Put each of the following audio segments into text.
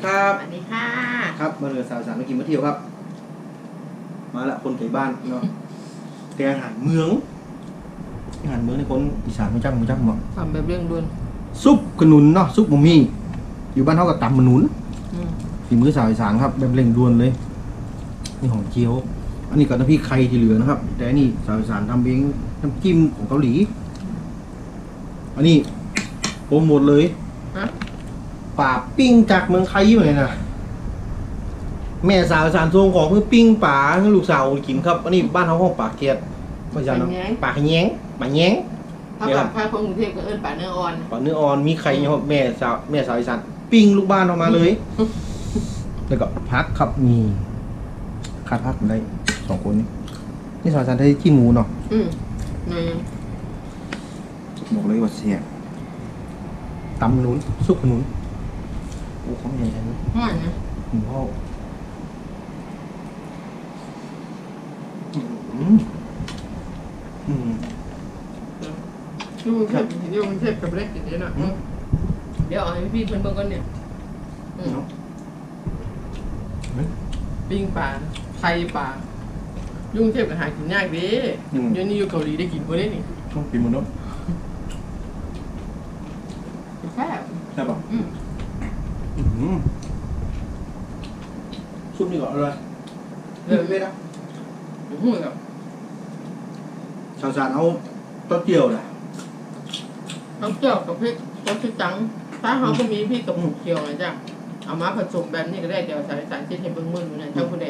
ดีครับสวัสดีค่ะ ครับมาเลยสาวสารมากินมาเที่ยวครับ มาละคนไก่บ้านเนาะแต่อาหารเมืองอาหารเมืองในคนอีสานไม่จังไม่จังหมดทำแบบเรื่องด่วนซุปขนุนเนาะซุปบะหมี่อยู่บ้านเท่ากับตำมะนุนอืมฝีมือสาวอีสานครับ แบบเร่งด่วนเลยนี่หอมเจียวอันนี้กับน้ำพริกไข่ที่เหลือนะครับ แต่อันนี้สาวอีสานทำเองน้ำจิ้มของเกาหลี อันนี้โปรโมทเลยฮะ ป่าปิ้งจากเมืองไทยอยู่เลยนะแม่สาวอีสานทรงของเพื่อปิ้งป่าให้ลูกสาวกินครับอันนี้บ้านเขาห้องป่าเกียดไม่ใช่เนาะป่าขะแยงป่าแยงถ้ากับถ้าคนกรุงเทพก็เอิ้นป่าเนื้ออ่อนป่าเนื้ออ่อนมีไข่เนี่ยครับแม่สาวแม่สาวอีสานปิ้งลูกบ้านออกมาเลยแล้วก็พักครับมีขาดพักได้สองคนนี่นี่สาวอีสานได้ขี้หมูเนาะอืมในบอกเลยว่าเสียตำหนุนซุปขนุน โอ้ของใหญ่จังเลยห้อนนะหมูพ่ออืมอืมที่กรุงเทพที่กรุงเทพกับเล็กติดเนี่ยนะอืมเดี๋ยวเอาให้พี่เพิ่นเบิ่งก่อนเนี่ยอืมเนาะปิ้งปลาไข่ปลายุ่กรุงเทพก็หากินยากเด้อืมเดี๋ยวนี้อยู่เกาหลีได้กินบ่ได้นี่ต้องกินมันเนาะ แซ่บ ใช่ป่ะ อืม อืม ซุปนี่ก่อนอะไรเลิศเว้ยนะโอ้โหแบบสาวสารเอาต้นเจียวนะน้ำเจียวกับพริกต้นชิจังถ้าเขาก็มีพริกกับหมูเคียวนะจ๊ะเอามาผสมแบบนี้ก็ได้เดี๋ยวใส่สารเช็ดให้เบิ่งมึนอยู่นะเจ้าผู้ใด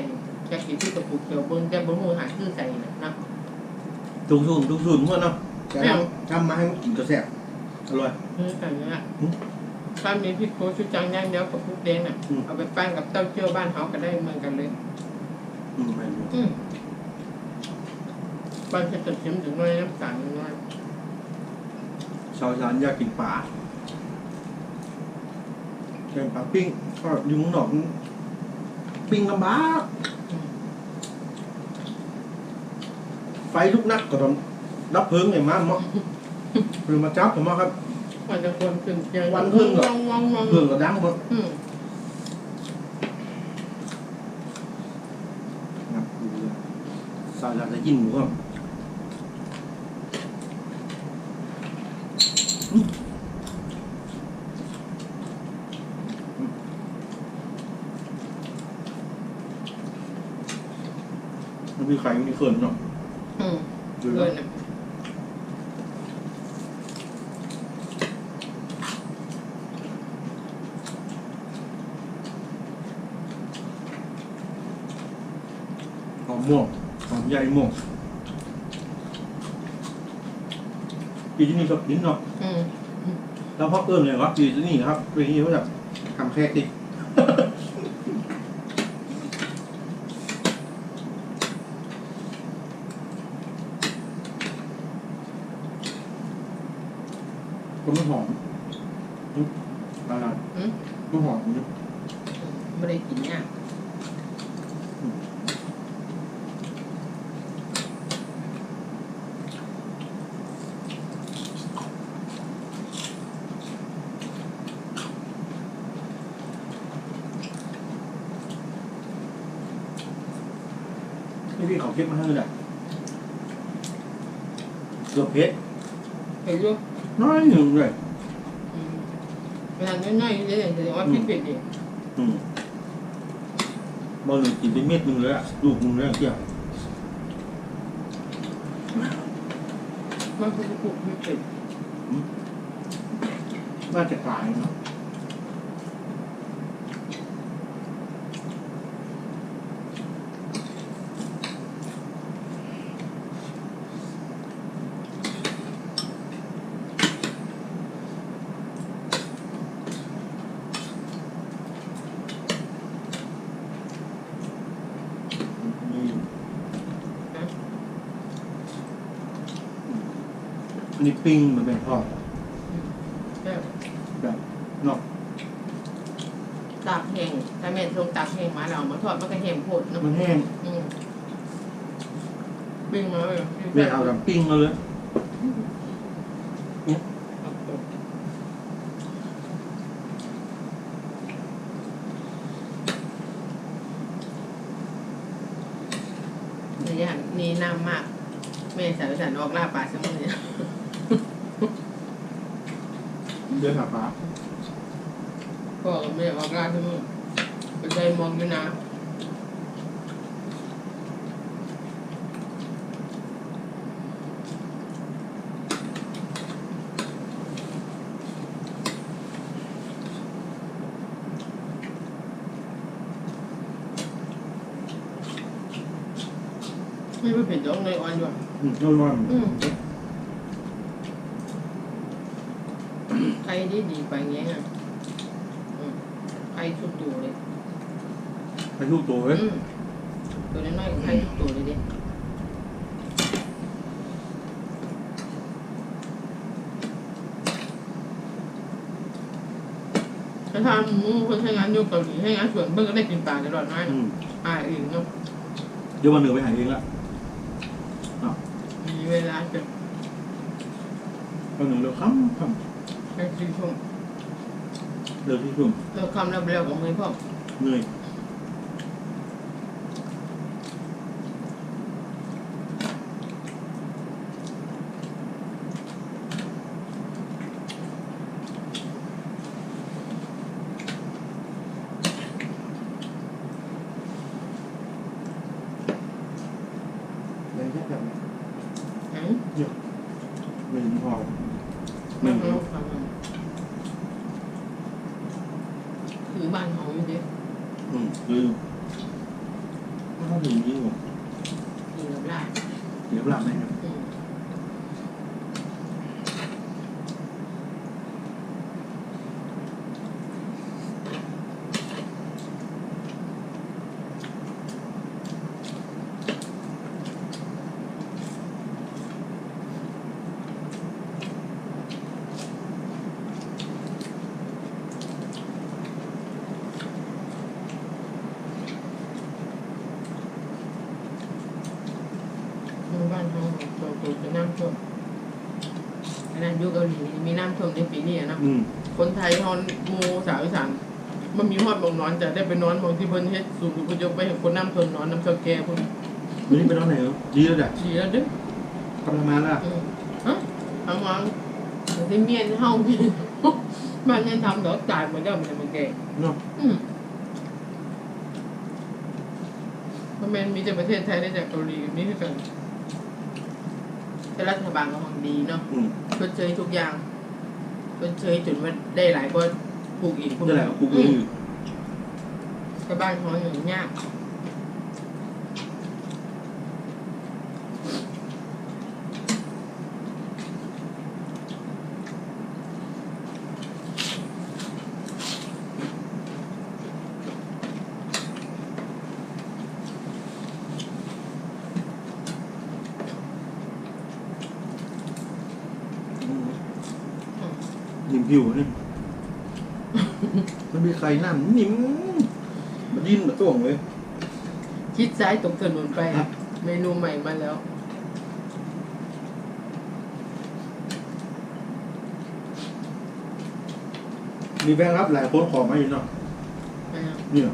แกกินพริกกับหมูเคียวเบิ่งแกบ่ฮู้หาคือใส่นะนะทุกสูตรทุกสูตรมั่วเนาะแต่แม่งทำมาให้มันกินกระแซ่บอร่อยนี่ใส่เนี้ยอืม ถ้ามีพริกโคชูจังย่างเดียวกับพริกแดงน่ะ อืม เอาไปปั้นกับเต้าเจี้ยวบ้านเขาก็ได้เหมือนกันเลย อืมไม่รู้อืมปั้นจะตัดเค็มถึงน้อยน้ำตาลน้อยสาวสารอยากกินปลาแกงปลาปิ้งก็อยุ่ข้างนอกมันปิ้งลำบากไฟลุกนักก็ต้องดับเพลิงไงมาเมาะหรือมาจับผมมาครับ มันจะควรขึ้นเจียงวันครึ่งเหรอมองมองมองเพลิงก็ดังหมดอืมครับสาวสารจะกินหมูก็มันมีไข่มีเขินเนาะอืมดูเลแล้วยนะ มม่วงหอมใหญ่ม่วงปีที่นี่ชอบกินเนาะอืมแล้วพ่อเอิ้มเลยครับปีที่นี่ครับปีนี้เขาจะทำแค่ติคนมันหอมอืมอะไรอืมมันหอมอยู่ไม่ได้กินเนี่ยนี่พี่ เขาเก็บมาให้เลยเกือบเพชรเห็นอยู่น้อยหนึ่งเลยอืมเวลาน้อยๆจะแสดงว่าพริกเผ็ดดีอืมบอลหนึ่งกินเป็นเม็ดหนึ่งเลยอะลูกหนึ่งเลยอะเกี่ยวมันคือพริกพริกเผ็ด น่าจะกลายเนาะ อันนี้ปิ้งมันเป็นทอดแบบนอกตากแห้งแต่เม็นทงตากแห้งมาเรามาทอดมันก็แห้งโพดนะมันแห้งปิ้งมาเลยไม่เอาแบบปิ้งมาเลยเนี่ยนี่นี่น้ำมากแม่สาวสันออกล่าปลาเสมุเน เดือนหาปลาพ่อกับแม่ออกล่าเสมอไปใจมองอยู่นะไม่ไปเผ็ดจ้องเลยอ่อนอยู่อะ อืมนอนนอน อืมใค รดีดีไปเงี้ยอะอืมใครทุกตัวเลยไปทุกตัวเลยอืมตัวน้อยๆใครทุกตัวเลยดิถ้าทำหมูคนใช้งานอยู่เกาหลีให้งานสวนเบิ่งก็ได้กินปลาตลอดน้อยอืมอ่าเองเนาะเดี๋ยววันหนึ่งไปหาเองละมีเวลาจะวันหนึ่งเราค้ำค้ไปซื้อชมำเดินที่ชุ่มเราคำแล้วเร็วกับมือพ่อเหนื่อยเลยแค่แบบ อืม ไม่ถึงพอ ไม่ ไม่ รู้ รู้ ครับคือบ้านเขาอยู่ดิ อืมคือถ้าถึงนี้ผม คือกับลาด เดี๋ยวหลับไหมครับ อืมคือบ้านเขาเราตัวจะน้ำท่วมขนาดอยู่เกาหลีมีน้ำท่วมในปีนี้ อะเนาะอืมคนไทยฮอนหมูสาวอีสานมันมีฮอดบองนอนจะได้ไปนอนบองที่เพิ่นเฮ็ดสูตรคุณยกไปเห็นคนน้ำทนนอนน้ำเจ้าแก่พุ่นวันนี้ไปนอนไหนครับดีแล้วจ้ะดีแล้วเด้อกำลังมาแล้วอืมฮะทางวังที่เมียนเฮาพี่บ้านยังทำดอกจ่ายเหมือนเดิมเลยมันแก่เนาะอืมมันเป็นมีแต่ประเทศไทยได้จากเกาหลีนี่คือกันแต่รัฐบาลก็ทำดีเนาะอืมชดเชยทุกอย่าง ชดเชยจนว่าได้หลายก็ปลูกอีกนี่แหละกูกูอืมแต่บ้านเขาอย่างยาก นิ่มผิวนี่มันมีใครนั่นนิ่มมันยินมาตัวงเลยคิดซ้ายตกถนนไปครับเมนูใหม่มาแล้ว มีแฟนรับหลายคนขอมาอยู่เนาะอ่าเนี่ย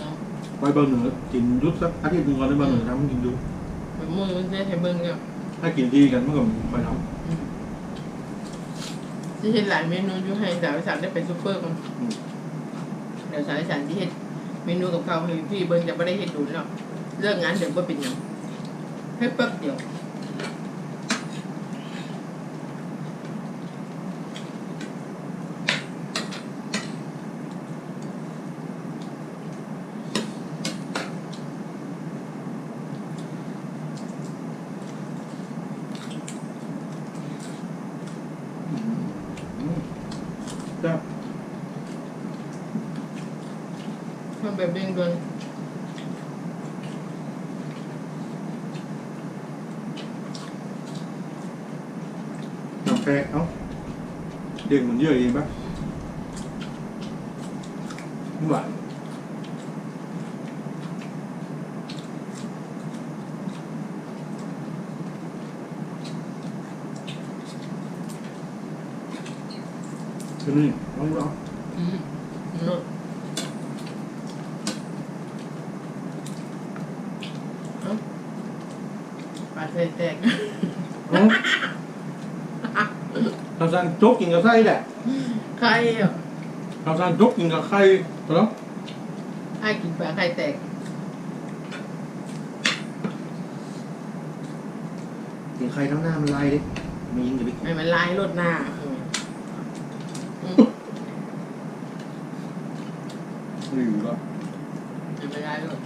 อ่าไปบางเหนือกินยุดสักอาทิตย์หนึงก่อนในบางเหนือทำกินดูแบบมือมันจะให้เบิ่งเนี่ยถ้ากินที่กันเมื่อก่อนไปทอืม ที่เห็นหลายเมนูอยู่ให้สาวสานได้ไปซูเปอร์กันำอืมเดี๋ยวสาวสานที่เห็นเมนูกับเขาให้พี่เบิ้งจะไม่ได้เห็นดุนแล้วเลิกงานเดี๋ยวก็เป็นหยังให้แป๊บเดียว อืมจ้า มันแบบเร่งด่วน น้ำแปะเอ้าเด็กมันเยอะเองปะหวานคือนี่ลองดูเอาอืมเนาะเอาไข่แตกอืมเราสั่งโจ๊กกินกับไส้แหละไข่อะเราสั่งโจ๊กกินกับไข่เหรอให้กินปลาไข่แตกกินไข่ทั้งหน้ามันลายดิไม่ยิงจะไปให้มันลายรดหน้าอืมอืมหรือก็ ให้มันลายรด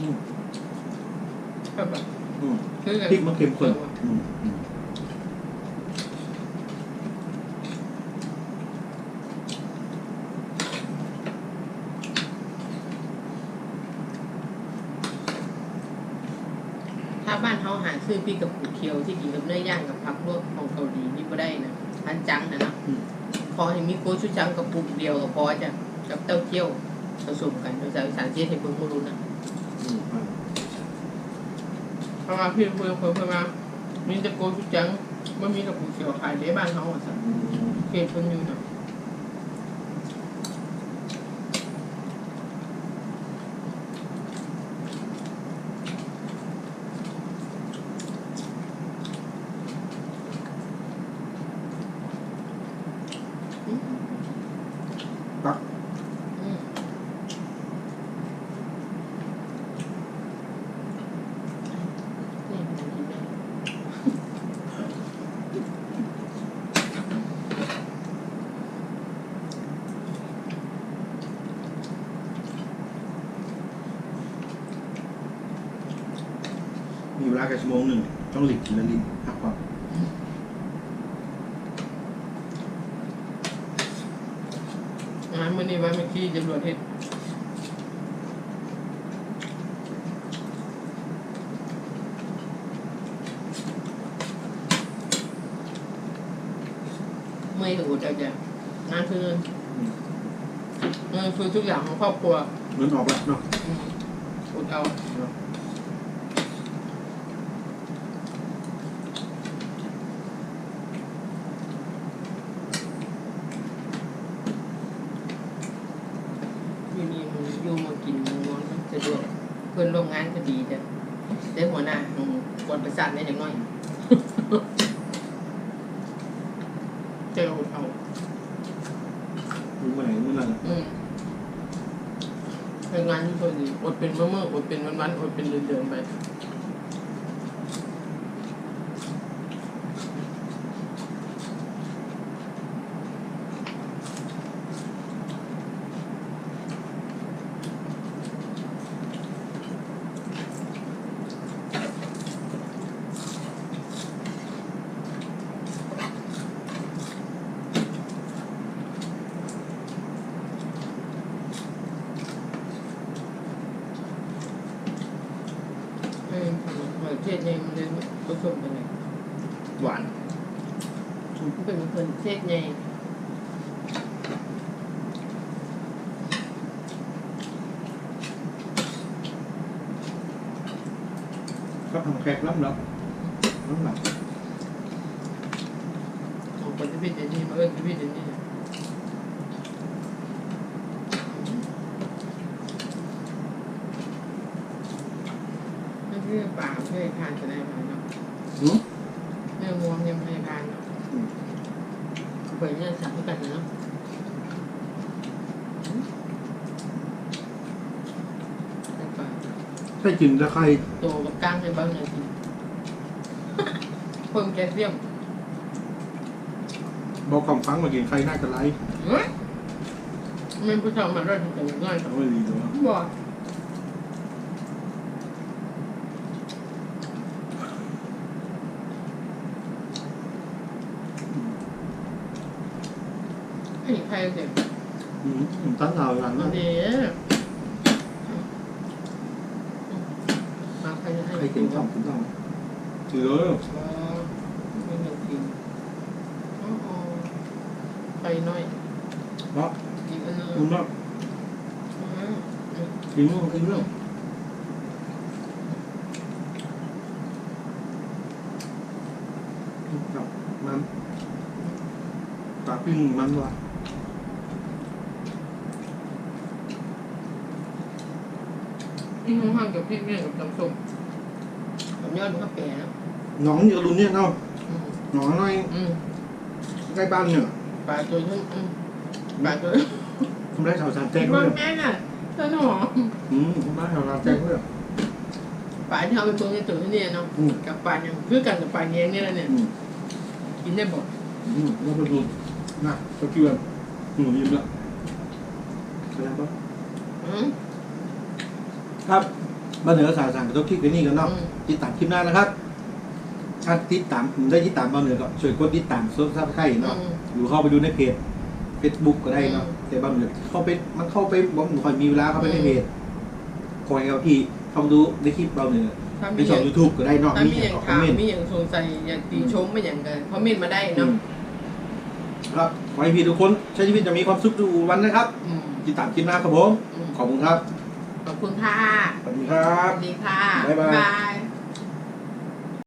อืม ก็แบบ อืม คือกันพริกมันเค็มข้นอืมอืมถ้าบ้านเขาหาซื้อพริกกับผูเคียวที่กินกับเนื้อย่างกับผักลวกของเกาหลีนี่ก็ได้นะทันจังนะเนาะอืมพอให้มีโกชูจังกับปุกเดียวก็พอจ้ะกับเต้าเจี้ยวผสมกันโดยสารสารเจี๊ยให้เบิ่งบ่รู้นะ อืมอะเพราะว่าพี่คุยคุยคุยมามีแต่โกชูจังไม่มีกับปุกเขียวขายในบ้านเขาอะสักเกณฑ์คนอยู่เนาะ ตัก อืมนี่มันกินได้ มีเวลาแค่ ชั่วโมงหนึ่งต้องหลีกทีละลิ้นพักผ่อนงานมื่อนี้ว่าเมื่อกี้จำรวจเห็ดเมื่อยก็อดเอาจ้ะงานคือเงินเงินคือทุกอย่างของครอบครัวเงินออกแล้วเนาะอืมอดเอา เนาะ อยู่นี่มันอยู่มากินมันนอนมันสะดวกเพื่อนร่วมงานก็ดีจ้ะได้หัวหน้าอืมกวนประสาทได้อย่างน้อยเจออดเอารู้ไหมเมื่อไหร่อืมเป็นงานที่พอดีอดเป็นเมื่อเมื่ออดเป็นวันวันๆอดเป็นเดือนเดือนๆไปเออเหมือนเทศเนี่ยมันเลยผสมกันเลย หวาน เป็นคนเทศไง ก็ทำแขกล้ำแล้วล้ำหลับของคนที่พี่เจนี่มาเอิญที่พี่เจนี่นั่นคือป่าเพื่อทานจะได้ไหมเนาะหืมเนื้อวัวยังไม่ทานเนาะเปิดเนี่ยสั่งกันเนาะแต่ป่า ใช่จริงแล้วใครโตกับก้างในบ้างเลยสิเพิ่มแคลเซียมบอกกล่องฟังมากินใครน่าจะไล่เฮ้ยมันผู้ชายมาได้ถึงแต่ง่ายเอาไว้ดีเลยวะบอกไอ้ใครเด็กอืมผมตั้งเราอย่างมานั้นเดี๋ม 하이 데이터 안 끝나고 들어 요? 아, 그러면 이 어어 파이너이 막? 이거는 막? 이거 이거 만 tapi man lah พี่ห้องกับพี่แม่กับน้ำส้ม ยอดมันก็แปรนะหนองอยู่รุ่นเนี่ยเนาะอืมหนองน้อยอืมใกล้บ้านเนี่ยปลาตัวนึงอืมปลาตัวทำได้สาวสารแจ้งมัเพื่นอนแม่น่ะต้นหอมอืมทำได้สาวสารแจ้งเพื่อนปลาที่เอาไปเบิ่งในตัวนี่เนี่ยเนาะอืมกับปลาอย่างคือกันกับปลาแยงนี่แหละเนี่ยอืมกินได้บ่อืมแล้วไปดูนะตะเกียบหนูยิ้มละแสดงปะอืมครับมาเหนือสาวสารกับทุกคลิปกันนี่กันเนาะอืม ติดตามคลิปหน้านะครับถ้าติดตามผมได้ติดตามเบาเหนือก็ช่วยกดติดตามโซนซับไข่เนาะอืมหรือเข้าไปดูในเพจ Facebook ก็ได้เนาะอืมแต่บางเหนือเข้าไปมันเข้าไปบอกผมคอยมีเวลาเข้าไปในเพจคอยเอาพี่เข้ามาดูในคลิปเบาเหนือถ้าในมีอช่อย่างงยูทูบก็ได้เนาะถ้ามีมีออย่างย่างคอถามมเมนต์มีอย่างสงสัยอยากติชมไม่อย่างกันคอมเมนต์มาได้เนาะครับขอให้พี่ทุกคนใช้ชีวิตจะมีความสุขทุกวันนะครับอืมติดตามคลิปหน้าครับผมอืมขอบคุณครับขอบคุณค่ะสวัสดีครัสบวัสดีค่ะบ๊ายบายบ๊าย